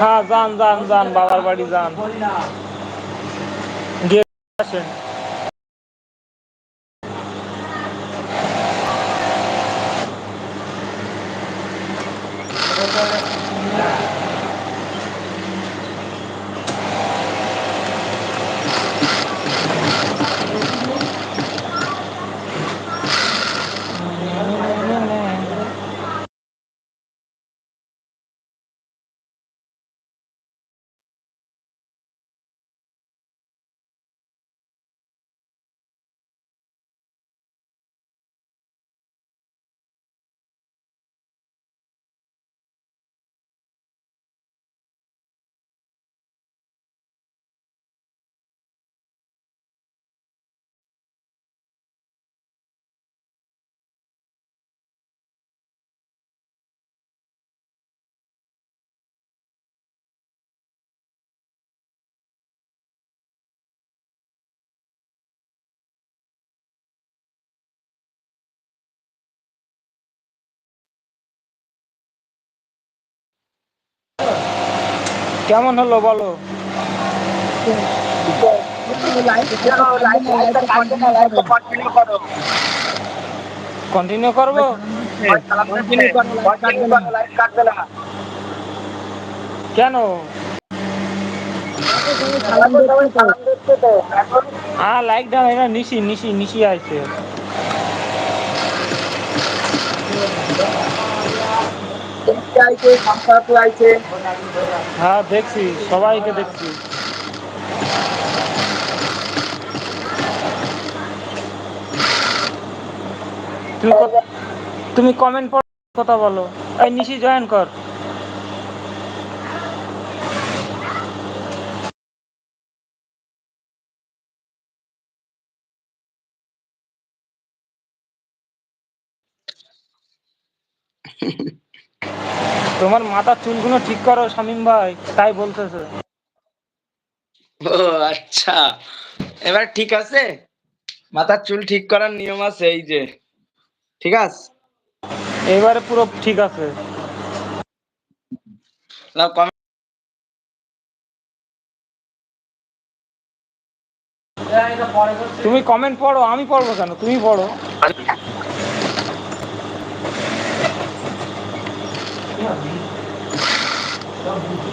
হ্যাঁ যান যান যান বাবার বাড়ি যান। গিয়ে আসেন। কেমন হলো বলো? কন্টিনিউ করব? কেন? হ্যাঁ লাইক দাও এটা নিশি নিশি নিশি আছে হ্যাঁ দেখছি সবাইকে দেখছি। তুমি তুমি কমেন্ট পড় কথা বলো। এই নিশি জয়েন কর। তোমার মাথার চুলগুলো ঠিক করো শামিম ভাই তাই বলতেছে। ও আচ্ছা। এবার ঠিক আছে? মাথার চুল ঠিক করার নিয়ম আছে এই যে। ঠিক আছে? এবারে পুরো ঠিক আছে। তুমি কমেন্ট পড়ো আমি পড়ব কেন? তুমি পড়ো।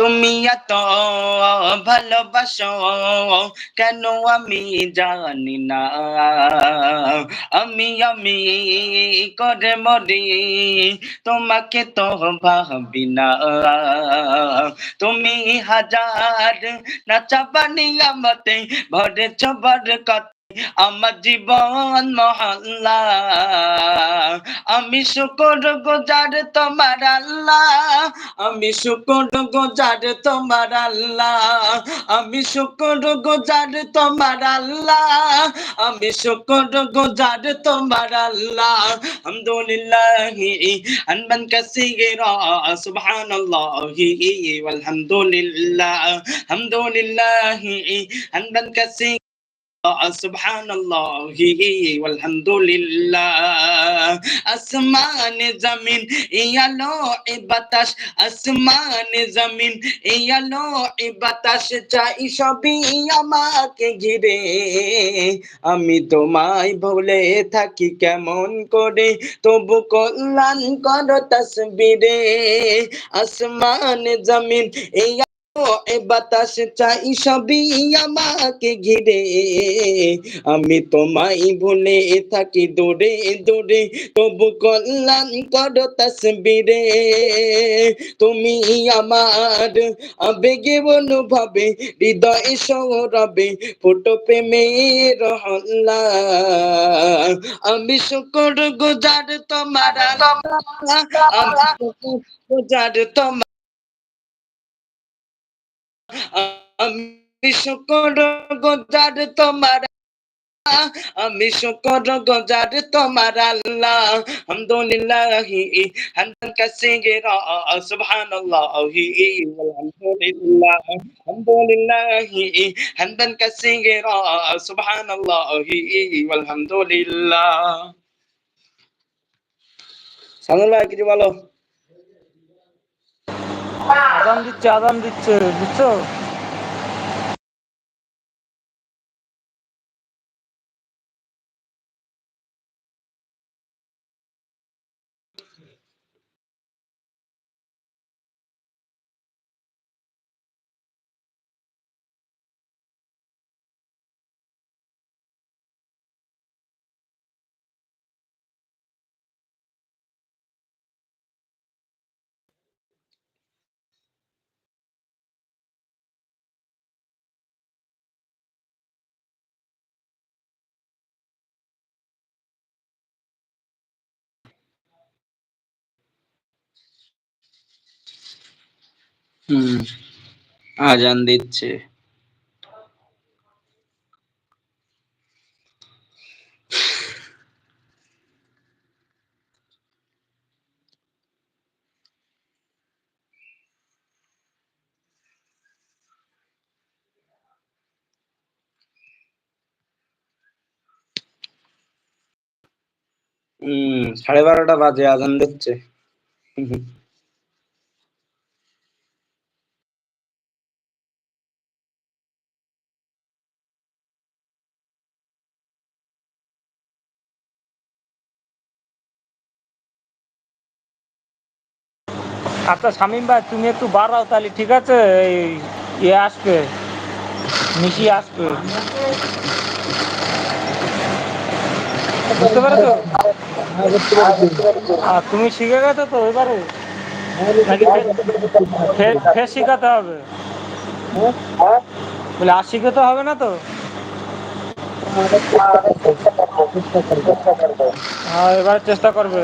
তুমি এত ভালোবাসো, কেন আমি জানি না? আমি আমি করে মরি, তোমাকে তো ভাবি না। তুমি হাজার নাচাবানি আমাতে ভরে চবার কথা আমার জীবন মহল্লা। আমি শুকর গোজার তোমার আল্লাহ। আমি শুকর গোজার তোমার আল্লাহ। আমি শুকর গোজার তোমার আল্লাহ। আমি শুকর গোজার তোমার আল্লাহ। আলহামদুলিল্লাহ আনবান কাসীরা, সুবহানাল্লাহি ওয়ালহামদুলিল্লাহ। আলহামদুলিল্লাহ আনবান কাসীরা। سبحان الله والحمد لله আসমান জমিন ইয়ালো এ বাতাস আসমান জমিন ইয়ালো এ বাতাস চাই সবই আমাকে ঘিরে আমি তোমায় ভুলে থাকি কেমন করে তবু কল্যাণ করো তসবিরে আসমান জমিন ইয়া এ বাতাস চাই সবই আমাকে ঘিরে। আমি তোমায় ভুলে থাকি দূরে দূরে, তবু কল্যাণ করো তসবিরে। তুমি আমার আবেগে অনুভবে, হৃদয় সৌরবে ফুটো প্রেমের হল্লা আমি শুকর গুজার তোমার গুজার তোমার আমি শুকর গুজার তোমার আমি শুকর গুজার তোমার আল্লাহ। হামদুলিল্লাহি হামদান কাসীরা, সুবহানাল্লাহি আলহামদুলিল্লাহ হামদুলিল্লাহি হামদান কাসীরা, সুবহানাল্লাহি আলহামদুলিল্লাহ সানুল্লাহ কিছু বলো? আদান দিচ্ছে আদান দিচ্ছে বুঝছ? হুম আজান দিচ্ছে। সাড়ে বারোটা বাজে আজান দিচ্ছে। আচ্ছা শামিম ভাই, তুমি একটু বাড়াও তাহলে, ঠিক আছে? এই ইয়ে আসবে, মিশি আসবে। বুঝতে পেরেছ? আর তুমি শিখে গেছো তো এবারে? ফের শিখাতে হবে? বলে, আর শিখাতে হবে না তো? হ্যাঁ এবারে চেষ্টা করবে।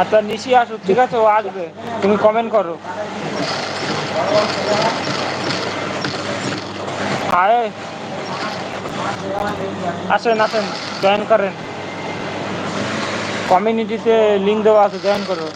আচ্ছা নিশি আসুক ঠিক আছে? ও আসবে। তুমি কমেন্ট করো। আয় আসেন আসেন জয়েন করেন। কমিউনিটিতে লিঙ্ক দেওয়া আছে জয়েন করো।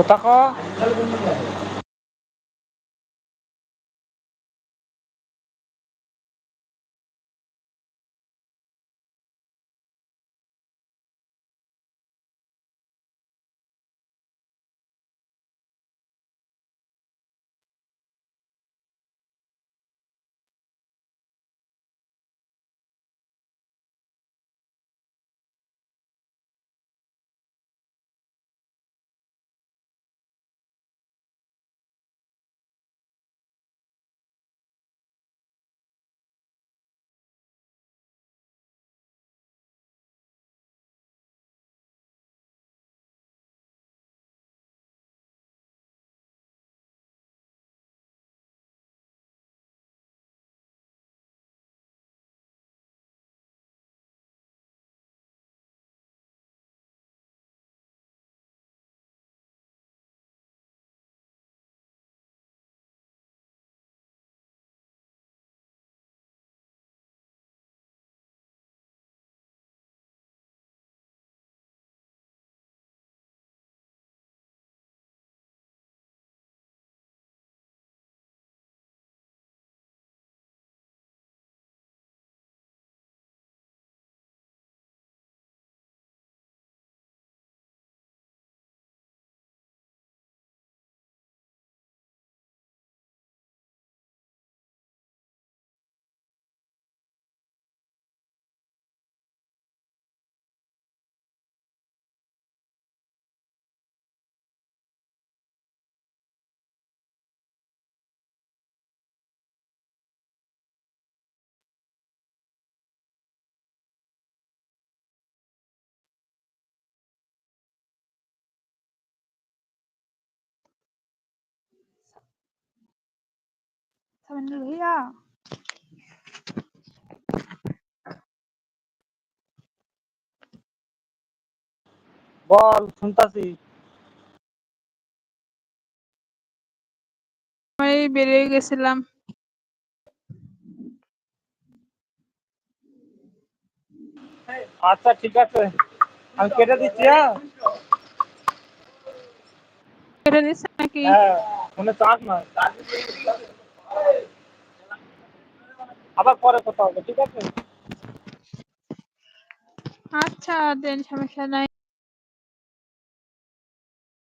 Puta. ভাইয়া বল শুনতাছি আমি বেরিয়ে গেছিলাম আচ্ছা ঠিক আছে আমি কেটে দিচ্ছি হ্যাঁ কেটে দিচ্ছে নাকি হ্যাঁ ফোনে চার্জ নয় আবার পরে কথা হবে ঠিক আছে? আচ্ছা দেন সমস্যা নাই।